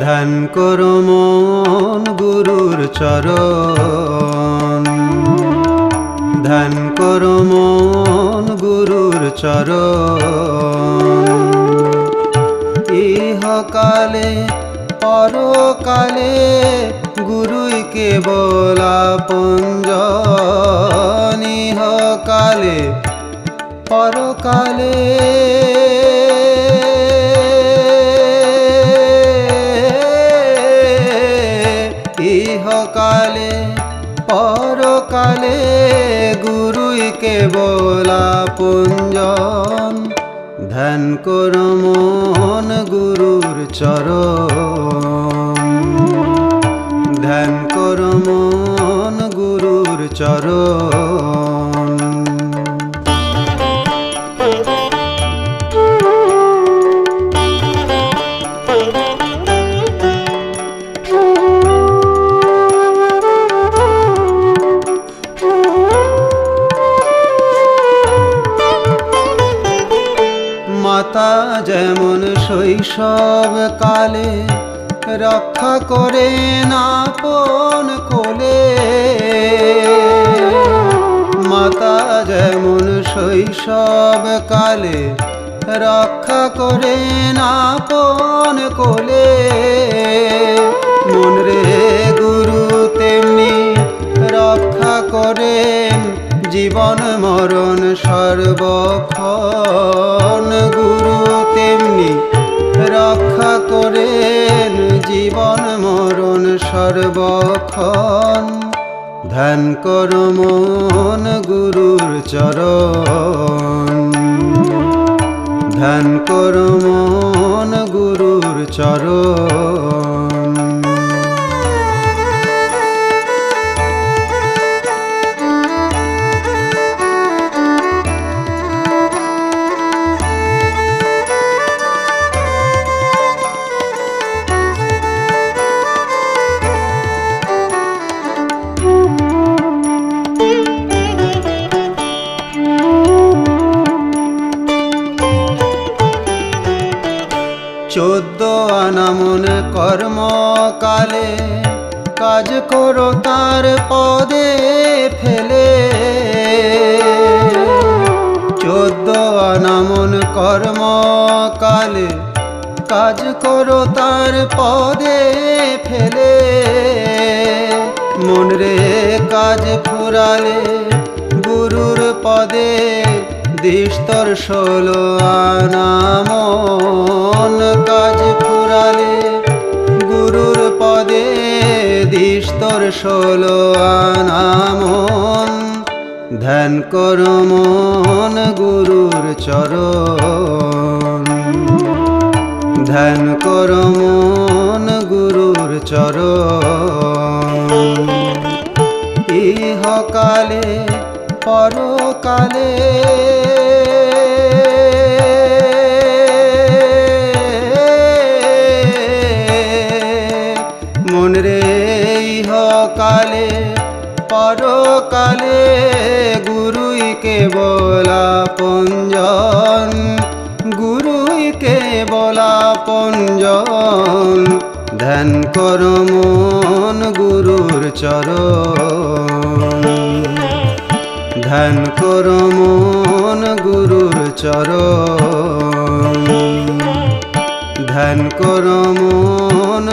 ধ্যান কর মন গুরুর চরণ। ধ্যান কর মন গুরুর চরণ। ইহকালে, পরকালে গুরুই কেবল পঞ্জন ইহকালে, পরকালে ইহকালে, পরকালে গুরুই কেবল পুঞ্জন। ধ্যান কর মন গুরুর চরণ। ধ্যান কর মন গুরুর চরণ। যেমন শৈশব কালে রক্ষা করে আপন কোলে। মাতা যেমন শৈশব কালে রক্ষা করে আপন কোলে। মন রে গুরু তেমনি রক্ষা করেন, জীবন মরণ সর্বক্ষণ। মরণ সর্বক্ষণ। ধ্যান কর মন গুরুর চরণ। ধ্যান কর মন গুরুর চরণ। চোদ্দ আনামন কর্মকালে কাজ করো তার পদে ফেলে। চোদ্দ আনামন কর্মকালে কাজ করো তার পদে ফেলে। মন রে কাজ ফুরালে গুরুর পদে দিস্তর ষোলো আনামন কাজ ফুরালে গুরুর পদে দিস্তর ষোলো আনামন। ধ্যান কর মন গুরুর চরণ। ধ্যান কর মন গুরুর চরণ। ইহকালে, পরকালে ইহকালে পরকালে গুরুই কেবল পঞ্জন গুরুই কেবল পঞ্জন ধ্যান কর মন গুরুর চরণ। ধ্যান কর মন গুরুর চরণ। ধ্যান কর মন